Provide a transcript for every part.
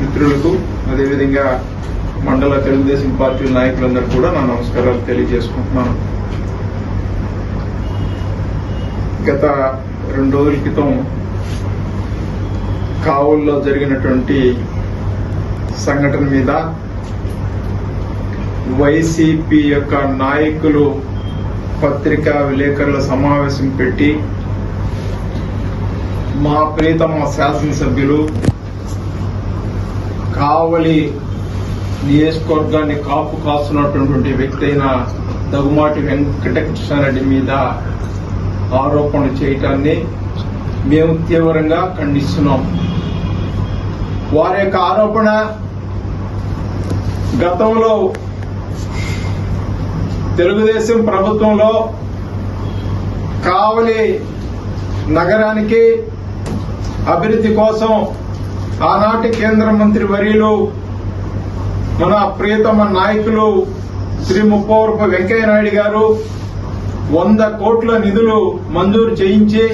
మిత్రులకు అదేవిధంగా మండల తెలుగుదేశం పార్టీ నాయకులందరూ కూడా నా నమస్కారాలు తెలియజేసుకుంటున్నాను. గత రెండు రోజుల క్రితం కావుల్లో జరిగినటువంటి సంఘటన మీద వైసీపీ యొక్క నాయకులు పత్రికా విలేకరుల సమావేశం పెట్టి మా ప్రీతమ శాసనసభ్యులు కావలి నియోజకవర్గాన్ని కాపు కాస్తున్నటువంటి వ్యక్తి అయిన దగుమాటి వెంకటకృష్ణారెడ్డి మీద ఆరోపణలు చేయటాన్ని మేము తీవ్రంగా ఖండిస్తున్నాం. వారి యొక్క ఆరోపణ గతంలో తెలుగుదేశం ప్రభుత్వంలో కావలి నగరానికి అభివృద్ధి కోసం ఆనాటి కేంద్ర మంత్రి వర్యులు మన ప్రియతమ నాయకులు శ్రీ ముప్పవరపు వెంకయ్య నాయుడు గారు వంద కోట్ల నిధులు మంజూరు చేయించి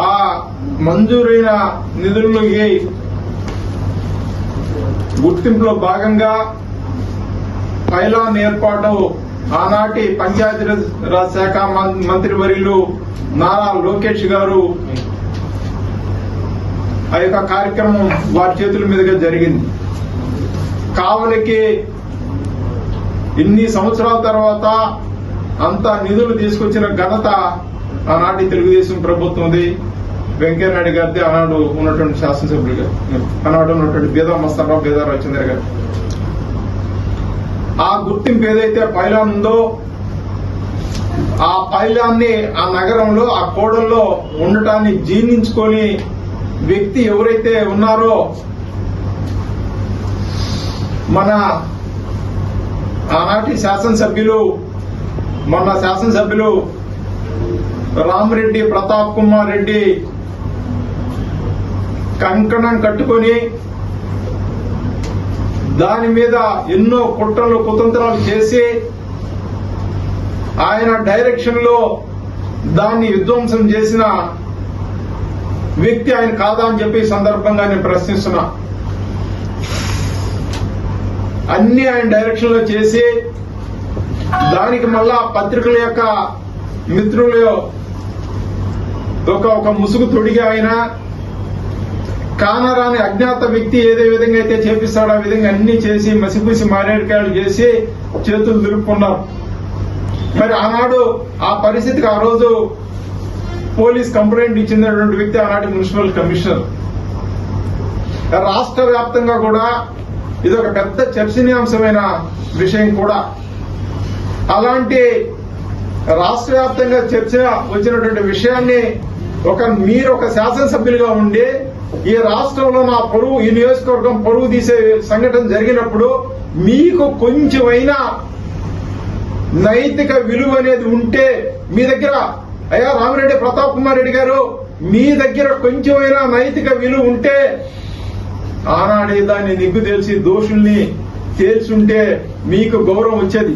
ఆ మంజూరైన నిధులకి గుర్తింపులో భాగంగా పైలాన్ ఏర్పాటు ఆనాటి పంచాయతీరాజ్ శాఖ మం- మంత్రి వర్యులు నారా లోకేష్ గారు ఆ యొక్క కార్యక్రమం వారి చేతుల మీదుగా జరిగింది. కావలికి ఇన్ని సంవత్సరాల తర్వాత అంత నిధులు తీసుకొచ్చిన ఘనత ఆనాటి తెలుగుదేశం ప్రభుత్వంది. వెంకయ్యనాయుడు గారిది ఆనాడు ఉన్నటువంటి శాసనసభ్యులుగా ఆనాడు ఉన్నటువంటి బీదా మస్తారావు బీదా రాజచంద్ర గారు. ఆ గుర్తింపు ఏదైతే పైలాన్ ఉందో ఆ పైలాన్ని ఆ నగరంలో ఆ కోడల్లో ఉండటాన్ని జీర్ణించుకొని వ్యక్తి ఎవరైతే ఉన్నారో మన ఆనాటి శాసనసభ్యులు మన శాసనసభ్యులు రామరెడ్డి ప్రతాప్ కుమార్ రెడ్డి కంకణం కట్టుకొని దాని మీద ఎన్నో కుట్రలు కుతంత్రాలు చేసి ఆయన డైరెక్షన్లో దాన్ని విధ్వంసం చేసిన వ్యక్తి ఆయన కాదా అని చెప్పి సందర్భంగా నేను ప్రశ్నిస్తున్నా. అన్ని ఆయన డైరెక్షన్లో చేసి దానికి మళ్ళా పత్రికల యొక్క మిత్రులు ఒక ఒక ముసుగు తొడిగి ఆయన కానరాని అజ్ఞాత వ్యక్తి ఏదే విధంగా అయితే చేపిస్తాడో ఆ విధంగా అన్ని చేసి మసిపూసి మారేడుకాయలు చేసి చేతులు దులుపుకున్నారు. మరి ఆనాడు ఆ పరిస్థితికి ఆ రోజు పోలీస్ కంప్లైంట్ ఇచ్చినటువంటి వ్యక్తి ఆనాటి మున్సిపల్ కమిషనర్. రాష్ట్ర వ్యాప్తంగా కూడా ఇది ఒక పెద్ద చర్చనీయాంశమైన విషయం కూడా. అలాంటి రాష్ట్ర వ్యాప్తంగా చర్చ వచ్చినటువంటి విషయాన్ని ఒక మీరు ఒక శాసనసభ్యులుగా ఉండి ఈ రాష్ట్రంలో నా పొరుగు ఈ నియోజకవర్గం పొరుగు తీసే సంఘటన జరిగినప్పుడు మీకు కొంచెమైనా నైతిక విలువ అనేది ఉంటే మీ దగ్గర అయ్యా రామిరెడ్డి ప్రతాప్ కుమార్ రెడ్డి గారు మీ దగ్గర కొంచెమైనా నైతిక విలువ ఉంటే ఆనాడే దాన్ని నిగ్గు తెలిసి దోషుల్ని తేల్చుంటే మీకు గౌరవం వచ్చేది.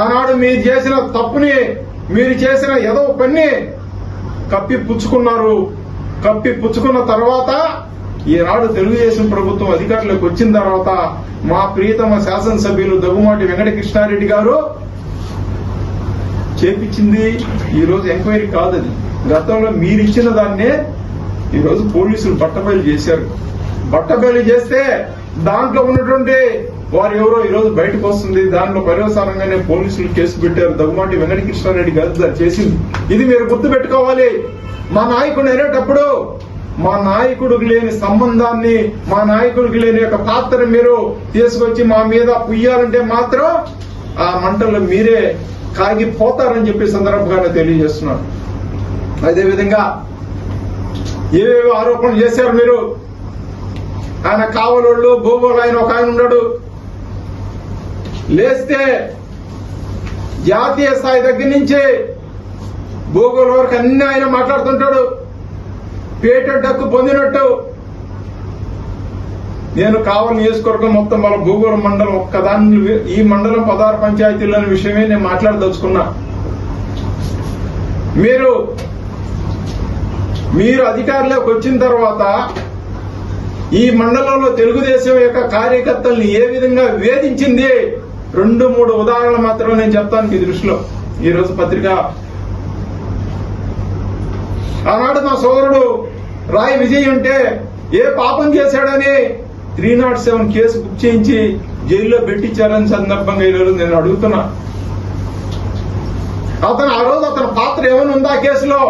ఆనాడు మీరు చేసిన తప్పుని మీరు చేసిన ఏదో పని కప్పి పుచ్చుకున్నారు. కప్పి పుచ్చుకున్న తర్వాత ఈనాడు తెలుగుదేశం ప్రభుత్వం అధికారంలోకి వచ్చిన తర్వాత మా ప్రియతమ శాసనసభ్యులు దగ్గుమాటి వెంకటకృష్ణారెడ్డి గారు చేపించింది ఈరోజు ఎంక్వైరీ కాదు అది గతంలో మీరు ఇచ్చిన దాన్నే ఈరోజు పోలీసులు బట్టబయలు చేశారు. బట్టబయలు చేస్తే దాంట్లో ఉన్నటువంటి వారు ఎవరో ఈరోజు బయటకు వస్తుంది. దాంట్లో పర్యవసానంగానే పోలీసులు కేసు పెట్టారు. దగ్గుమాటి వెంకటకృష్ణారెడ్డి గారు చేసింది. ఇది మీరు గుర్తు పెట్టుకోవాలి. మా నాయకుడు అనేటప్పుడు మా నాయకుడికి లేని సంబంధాన్ని మా నాయకుడికి లేని యొక్క పాత్ర మీరు తీసుకొచ్చి మా మీద పుయ్యాలంటే మాత్రం ఆ మంటల్లో మీరే కాగిపోతారని చెప్పి సందర్భంగా తెలియజేస్తున్నాను అదేవిధంగా ఏవేవో ఆరోపణలు చేశారు మీరు? ఆయన కావలోళ్ళు భూగోళ ఆయన ఒక ఆయన ఉన్నాడు. లేస్తే జాతీయ స్థాయి దగ్గర నుంచి భూగోళ వరకు అన్ని ఆయన మాట్లాడుతుంటాడు. పేటెంట్ హక్కు పొందినట్టు నేను కావాలి నియోజకవర్గం మొత్తం మన భూగోళ మండలం ఒక్కదాన్ని ఈ మండలం పదహారు పంచాయతీలోని విషయమే నేను మాట్లాడదలుచుకున్నా. మీరు మీరు అధికారంలోకి వచ్చిన తర్వాత ఈ మండలంలో తెలుగుదేశం యొక్క కార్యకర్తల్ని ఏ విధంగా వేధించింది? రెండు మూడు ఉదాహరణలు మాత్రమే నేను చెప్తాను మీ దృష్టిలో. ఈ రోజు పత్రిక ఆనాడు మా సోదరుడు రాయ్ విజయ్ అంటే ఏ పాపం చేశాడని three not seven case book చేయించి జైల్లో పెట్టించారని సందర్భంగా ఈరోజు నేను అడుగుతున్నా. అతను ఆ రోజు అతని పాత్ర ఏమైనా ఉందా కేసులో?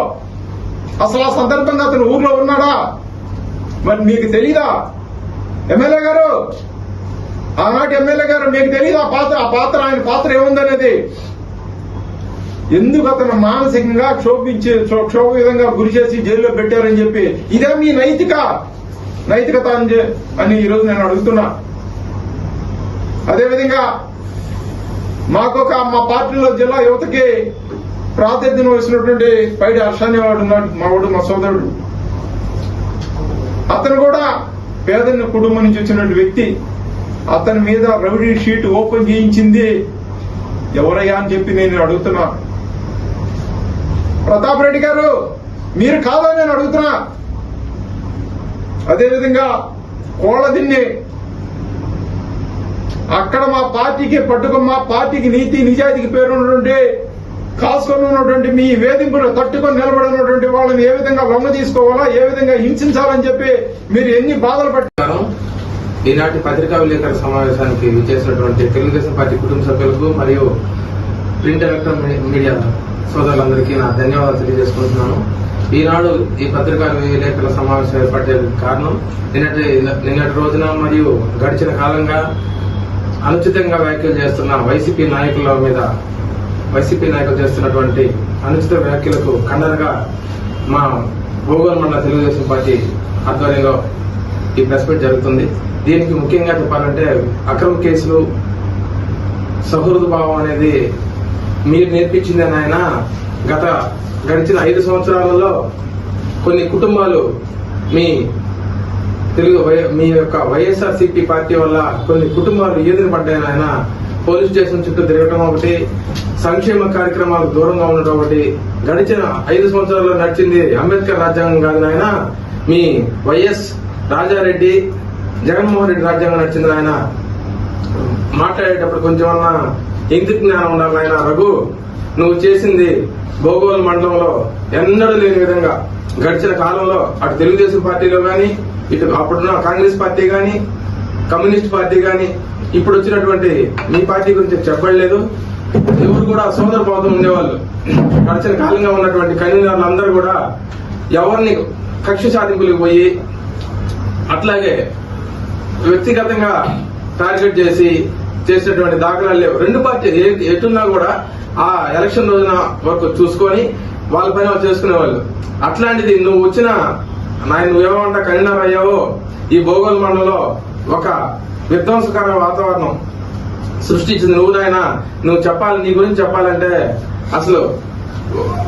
అసలు ఆ సందర్భంగా అతను ఊర్లో ఉన్నాడా? మరి మీకు తెలీదా? ఎమ్మెల్యే గారు ఆనాటి ఎమ్మెల్యే గారు మీకు తెలీదా ఆ పాత్ర? ఆ పాత్ర ఆయన పాత్ర ఏముందనేది? ఎందుకు అతను మానసికంగా క్షోభించి క్షోభ విధంగా గురి చేసి జైల్లో పెట్టారని చెప్పి? ఇదే మీ నైతిక? నైతికత అని అని ఈరోజు నేను అడుగుతున్నా. అదేవిధంగా మాకొక మా పార్టీలో జిల్లా యువతకి ప్రాతినిధ్యం వహిస్తున్నటువంటి పైడి హర్షాని వాడు ఉన్నాడు మా వాడు మా సోదరుడు. అతను కూడా పేదన్న కుటుంబం నుంచి వచ్చినటువంటి వ్యక్తి. అతని మీద రెవెన్యూ షీట్ ఓపెన్ చేయించింది ఎవరయ్యా అని చెప్పి నేను అడుగుతున్నా. ప్రతాప్ రెడ్డి గారు మీరు కాదని నేను అడుగుతున్నా. అదేవిధంగా కోళ్ళదిన్ని అక్కడ మా పార్టీకి పట్టుకు మా పార్టీకి నీతి నిజాయితీకి పేరున్నటువంటి కాసుకొని ఉన్నటువంటి మీ వేధింపులు తట్టుకొని నిలబడినటువంటి వాళ్ళని ఏ విధంగా లొంగ తీసుకోవాలా ఏ విధంగా హింసించాలని చెప్పి మీరు ఎన్ని బాధలు పట్టారు ఈనాటి పత్రికా విలేకరుల సమావేశానికి విచ్చేసినటువంటి తెలుగుదేశం పార్టీ కుటుంబ సభ్యులకు మరియు ప్రింట్ ఎలక్ట్రానిక్ మీడియా సోదరులందరికీ నా ధన్యవాదాలు తెలియజేసుకుంటున్నాను. ఈనాడు ఈ పత్రికా విలేకరుల సమావేశం ఏర్పడేందుకు కారణం నిన్నటి నిన్నటి రోజున మరియు గడిచిన కాలంగా అనుచితంగా వ్యాఖ్యలు చేస్తున్న వైసీపీ నాయకుల మీద వైసీపీ నాయకులు చేస్తున్నటువంటి అనుచిత వ్యాఖ్యలకు ఖండనగా మా భూగోళ మండల తెలుగుదేశం పార్టీ ఆధ్వర్యంలో ఈ ప్రెస్ మీట్ జరుగుతుంది. దీనికి ముఖ్యంగా చెప్పాలంటే అక్రమ కేసులు సహృద భావం అనేది మీరు నేర్పించిందని ఆయన గత గడిచిన ఐదు సంవత్సరాలలో కొన్ని కుటుంబాలు మీ తెలుగు వై- మీ యొక్క వైఎస్ఆర్సీపీ పార్టీ వల్ల కొన్ని కుటుంబాలు ఏదిన పడ్డాయని పోలీస్ స్టేషన్ చుట్టూ తిరగటం ఒకటి సంక్షేమ కార్యక్రమాలకు దూరంగా ఉండటం ఒకటి గడిచిన ఐదు సంవత్సరాల్లో నడిచింది అంబేద్కర్ రాజ్యాంగం కాదు నాయన మీ వైఎస్ రాజారెడ్డి జగన్మోహన్ రెడ్డి రాజ్యాంగం నడిచింది ఆయన మాట్లాడేటప్పుడు కొంచెం అన్న ఇంటి జ్ఞానం ఉండాలి ఆయన రఘు నువ్వు చేసింది భోగోల్ మండలంలో ఎన్నడూ లేని విధంగా గడిచిన కాలంలో అటు తెలుగుదేశం పార్టీలో గాని ఇటు అప్పుడున్న కాంగ్రెస్ పార్టీ గాని కమ్యూనిస్ట్ పార్టీ గాని ఇప్పుడు వచ్చినటువంటి మీ పార్టీ గురించి చెప్పలేదు ఎవరు కూడా సోదర భావం ఉండేవాళ్ళు. గడిచిన కాలంగా ఉన్నటువంటి కన్వీనర్లు అందరూ కూడా ఎవరిని కక్ష సాధింపులకు పోయి అట్లాగే వ్యక్తిగతంగా టార్గెట్ చేసి చేసేటువంటి దాఖలాలు లేవు. రెండు పార్టీ ఎటున్నా కూడా ఆ ఎలక్షన్ రోజున వరకు చూసుకొని వాళ్ళ పైన వాళ్ళు చేసుకునేవాళ్ళు. అట్లాంటిది నువ్వు వచ్చిన నాయన నువ్వేమంట కన్వీనర్ అయ్యావో? ఈ భోగోల్ మండలంలో ఒక విధ్వంసకర వాతావరణం సృష్టించింది నువ్వు నాయన. నువ్వు చెప్పాలి నీ గురించి చెప్పాలంటే అసలు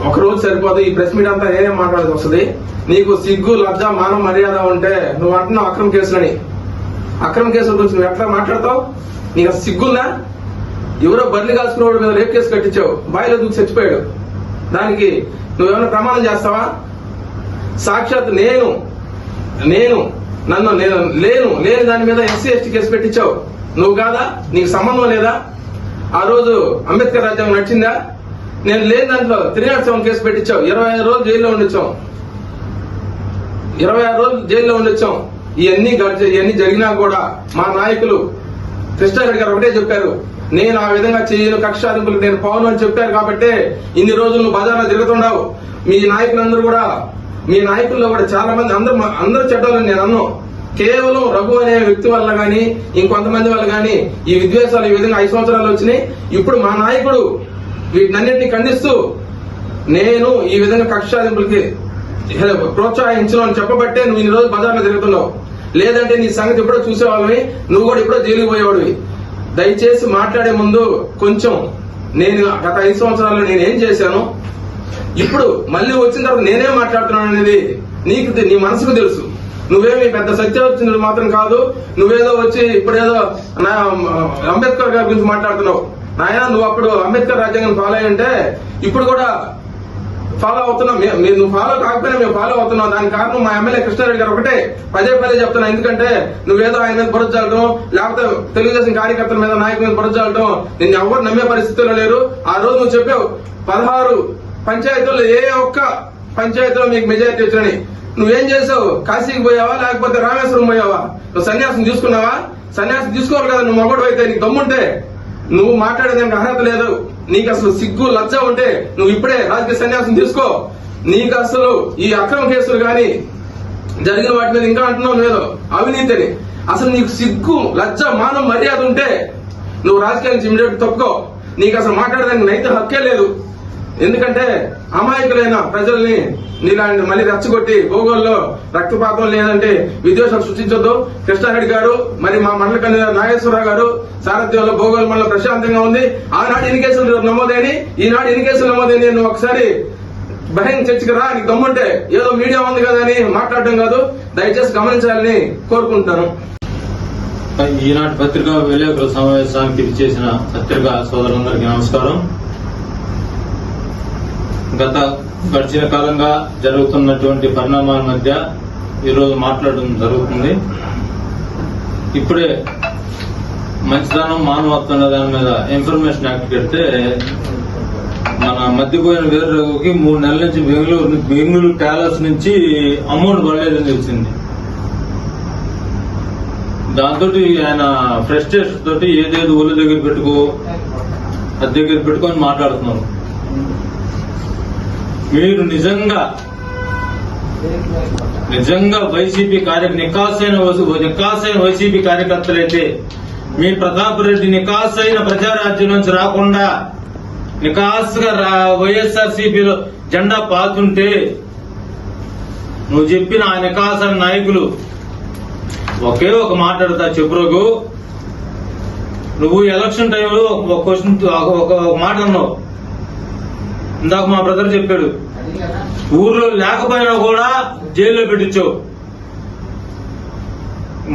ఒక రోజు సరిపోదు. ఈ ప్రెస్ మీట్ అంతా నేనే మాట్లాడాల్సి వస్తుంది. నీకు సిగ్గు లజ్జ మానం మర్యాద ఉంటే నువ్వు అంటున్నావు అక్రమ కేసులని. అక్రమ కేసుల గురించి నువ్వు ఎట్లా మాట్లాడతావు? నీకు సిగ్గున్నా సిగ్గుందా? ఎవరో బర్రెలు కాల్చుకున్నవాడు మీద రేప్ కేసు కట్టించావు. బాయిలో దూకి చచ్చిపోయాడు. దానికి నువ్వేమైనా ప్రమాణం చేస్తావా? సాక్షాత్ నేను నేను నన్ను నేను లేను లేని దాని మీద ఎస్సీ ఎస్టీ కేసు పెట్టించావు. నువ్వు కాదా? నీకు సంబంధం లేదా? ఆ రోజు అంబేద్కర్ రాజ్యాంగం నడిచిందా? నేను లేని దాంట్లో త్రీ నాట్ సెవెన్ కేసు పెట్టించావు. ఇరవై ఐదు రోజులు జైల్లో ఉండొచ్చాం ఇరవై ఆరు రోజులు జైల్లో ఉండొచ్చాం ఇవన్నీ ఇవన్నీ జరిగినా కూడా మా నాయకులు కృష్ణారెడ్డి గారు ఒకటే చెప్పారు నేను ఆ విధంగా చేయను కక్షాధింపులు నేను పవన్ అని చెప్పారు కాబట్టి ఇన్ని రోజులు నువ్వు బజార్లో తిరుగుతుండవు. మీ నాయకులందరూ కూడా మీ నాయకుల్లో కూడా చాలా మంది అందరూ అందరూ చెడ్డాలని నేను అన్ను. కేవలం రఘు అనే వ్యక్తి వల్ల గాని ఇంకొంతమంది వల్ల గాని ఈ విద్వేషాలు ఈ విధంగా ఐదు సంవత్సరాలు వచ్చినాయి. ఇప్పుడు మా నాయకుడు వీటినన్నింటినీ ఖండిస్తూ నేను ఈ విధంగా కక్షాదింపులకి ప్రోత్సహించను అని చెప్పబట్టే నువ్వు ఇన్ని రోజు బజార్లో తిరుగుతున్నావు. లేదంటే నీ సంగతి ఎప్పుడో చూసేవాళ్ళవి నువ్వు కూడా ఎప్పుడో జైలుకు పోయేవాడివి. దయచేసి మాట్లాడే ముందు కొంచెం నేను గత ఐదు సంవత్సరాల్లో నేను ఏం చేశాను? ఇప్పుడు మళ్ళీ వచ్చిన తర్వాత నేనే మాట్లాడుతున్నాను అనేది నీకు నీ మనసుకు తెలుసు. నువ్వేమి పెద్ద సత్యవచ్చింది మాత్రం కాదు. నువ్వేదో వచ్చి ఇప్పుడేదో నా అంబేద్కర్ గారి గురించి మాట్లాడుతున్నావు. నాయన నువ్వు అప్పుడు అంబేద్కర్ రాజ్యాంగం ఫాలో ఉంటే ఇప్పుడు కూడా ఫాలో అవుతున్నాం. మీరు నువ్వు ఫాలో కాకపోయినా మేము ఫాలో అవుతున్నాం. దానికి కారణం మా ఎమ్మెల్యే కృష్ణారెడ్డి గారు ఒకటే. పదే పదే చెప్తున్నా. ఎందుకంటే నువ్వేదో ఆయన మీద బురద లేకపోతే తెలుగుదేశం కార్యకర్తల మీద నాయకుల మీద బురద నిన్ను ఎవరు నమ్మే పరిస్థితుల్లో లేరు. ఆ రోజు నువ్వు చెప్పావు పదహారు పంచాయతీల్లో ఏ ఒక్క పంచాయతీలో మీకు మెజారిటీ వచ్చినని నువ్వేం చేసావు? కాశీకి పోయావా లేకపోతే రామేశ్వరం పోయావా? నువ్వు సన్యాసం తీసుకున్నావా? సన్యాసం తీసుకోవాలి కదా నువ్వు మొగడు అయితే నీకు దమ్ముంటే. నువ్వు మాట్లాడేదానికి అర్హత లేదు? నీకు అసలు సిగ్గు లజ్జ ఉంటే నువ్వు ఇప్పుడే రాజకీయ సన్యాసం తీసుకో. నీకు అసలు ఈ అక్రమ కేసులు గాని జరిగిన వాటి మీద ఇంకా అంటున్నావు లేదు. అవినీతిని. అసలు నీకు సిగ్గు లజ్జ మానం మర్యాద ఉంటే నువ్వు రాజకీయాల నుంచి ఇమీడియట్ తప్పుకో. నీకు అసలు మాట్లాడడానికి నైతిక హక్కే లేదు. ఎందుకంటే అమాయకులైన ప్రజల్ని నీలాంటి మళ్ళీ రెచ్చగొట్టి భూగోల్లో రక్తపాతం లేదంటే విద్వేషాలు సృష్టించొద్దు. కృష్ణారెడ్డి గారు మరి మా మండల కన్వీనర్ నాగేశ్వరరావు గారు సారథ్యంలో భూగోళ మండలం ప్రశాంతంగా ఉంది. ఆనాడు ఎన్ని కేసులు నమోదైన ఈనాడు ఎన్ని కేసులు నమోదైన నువ్వు ఒకసారి బహిరంగ చర్చకి రా నీకు దమ్ముంటే ఏదో మీడియా ఉంది కదా అని మాట్లాడడం కాదు. దయచేసి గమనించాలని కోరుకుంటాను ఈనాటి పత్రికా విలేకరుల సమావేశానికి చేసిన పత్రికా సోదరులందరికీ నమస్కారం. గత గడిచిన కాలంగా జరుగుతున్నటువంటి పరిణామాల మధ్య ఈరోజు మాట్లాడడం జరుగుతుంది. ఇప్పుడే మంచితనం మానవత్వం అనే దాని మీద ఇన్ఫర్మేషన్ యాక్ట్ పెడితే మన మధ్యపోయిన వీరరఘుకి మూడు నెలల నుంచి బెంగళూరు బెంగళూరు ప్యాలెస్ నుంచి అమౌంట్ పడలేదని తెలిసింది. దాంతో ఆయన ఫ్రస్ట్రేషన్ తోటి ఏదేదో ఊళ్ళ దగ్గర పెట్టుకో అది దగ్గర పెట్టుకొని మాట్లాడుతున్నారు. మీరు నిజంగా నిజంగా వైసీపీ కార్య నికాసైన నికాసైన వైసీపీ కార్యకర్తలైతే మీ ప్రతాప్ రెడ్డి నికాసైన ప్రజారాజ్యం నుంచి రాకుండా నికాస్గా వైఎస్ఆర్ సిపిలో జెండా పాతుంటే నువ్వు చెప్పిన ఆ నికాసన నాయకులు ఒకే ఒక మాట్లాడతా చెప్పురోగు నువ్వు ఎలక్షన్ టైంలో ఒక క్వశ్చన్ ఒక ఒక మాట అన్నావు. ఇందాక మా బ్రదర్ చెప్పాడు ఊర్లో లేకపోయినా కూడా జైల్లో పెట్టించావు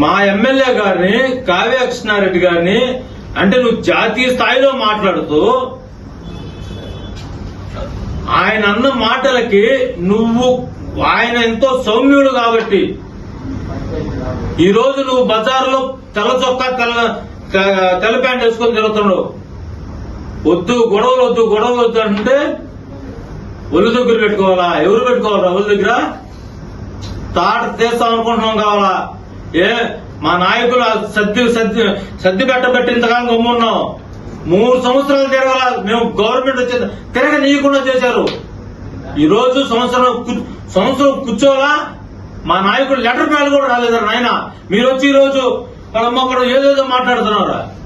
మా ఎమ్మెల్యే గారిని కావ్య కృష్ణారెడ్డి గారిని అంటే నువ్వు జాతీయ స్థాయిలో మాట్లాడుతూ ఆయన అన్న మాటలకి నువ్వు ఆయన ఎంతో సౌమ్యుడు కాబట్టి ఈ రోజు నువ్వు బజార్లో తెల్ల చొక్కా తెల్ల తెల్ల ప్యాంట్ వేసుకొని తిరుగుతున్నావు. వద్దు గొడవలు వద్దు గొడవలు వద్దు అంటే ఒళ్ళు దగ్గర పెట్టుకోవాలా? ఎవరు పెట్టుకోవాలా? ఒళ్ళు దగ్గర? తాట తీస్తాం అనుకుంటున్నాం కావాలా? ఏ మా నాయకులు సర్ది సర్ది సర్ది పెట్టబెట్టి ఇంతకాలం గమ్మున్నాం. మూడు సంవత్సరాలు తిరగాల. మేము గవర్నమెంట్ వచ్చేది. తిరగ నీయకుండా చేశారు. ఈ రోజు సంవత్సరం సంవత్సరం కూర్చోవాలా? మా నాయకుడు లెటర్ ప్యాడ్ కూడా రాలేదారు నాయన. మీరు వచ్చి ఈ రోజు వాళ్ళమ్మ ఏదేదో మాట్లాడుతున్నారు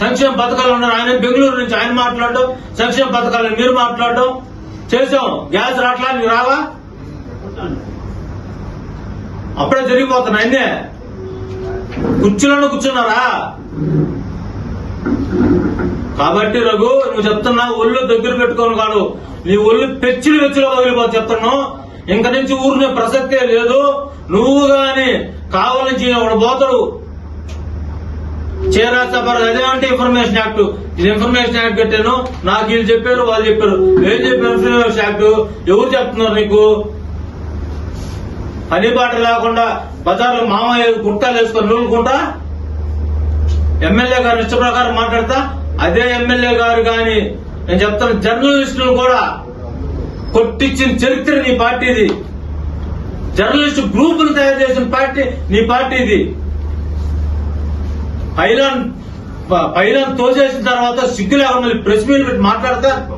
సంక్షేమ పథకాలు ఉన్నారు ఆయన బెంగళూరు నుంచి ఆయన మాట్లాడడం సంక్షేమ పథకాలు మీరు మాట్లాడడం. చేసాం గ్యాస్ రాట్లా నీకు రావా? అప్పుడే జరిగిపోతున్నాయి అన్నే. కుర్చీలోనే కూర్చున్నారా? కాబట్టి రఘు నువ్వు చెప్తున్నా ఒళ్ళు దగ్గర పెట్టుకోను కాదు. నీ ఒళ్ళు పెచ్చిలు వెచ్చిలో వదిలిపోతే చెప్తున్నావు ఇంక నుంచి ఊరినే ప్రసక్తే లేదు. నువ్వు గాని కావాలని ఒకడు పోతాడు. చేరా అదే అంటే ఇన్ఫర్మేషన్ యాక్ట్ ఇది ఇన్ఫర్మేషన్ యాక్ట్ పెట్టాను. నాకు వీళ్ళు చెప్పారు వాళ్ళు చెప్పారు. ఏం చెప్పారు ఇన్ఫర్మేషన్ యాక్ట్ ఎవరు చెప్తున్నారు నీకు? పనిపాట లేకుండా బజార్లో మామయ్య గుట్టాలు వేసుకొని నూలుకుంటా? ఎమ్మెల్యే గారు ఇష్ట ప్రకారం మాట్లాడతా? అదే ఎమ్మెల్యే గారు కానీ నేను చెప్తాను జర్నలిస్టులు కూడా కొట్టించిన చరిత్ర నీ పార్టీది. జర్నలిస్ట్ గ్రూపులు తయారు చేసిన పార్టీ నీ పార్టీది. పైలాన్ ప- పైలాన్ తోసేసిన తర్వాత సిగ్గు లేకుండా ప్రెస్ మీట్ పెట్టి మాట్లాడతా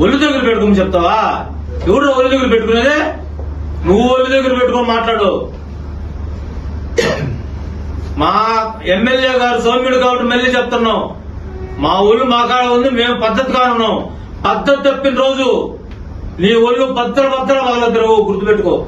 ఒళ్ళు దగ్గర పెట్టుకుని చెప్తావా? ఎవరు ఒళ్ళు దగ్గర పెట్టుకునేదే? నువ్వు ఒళ్ళు దగ్గర పెట్టుకొని మాట్లాడు. మా ఎమ్మెల్యే గారు సౌమ్యుడు కాబట్టి మళ్ళీ చెప్తున్నాం. మా ఒళ్ళు మా కాడ ఉంది మేము పద్ధతిగా ఉన్నాం. పద్ధతి తప్పిన రోజు నీ ఒళ్ళు భద్ర భద్ర పగలద్దరు గుర్తుపెట్టుకో.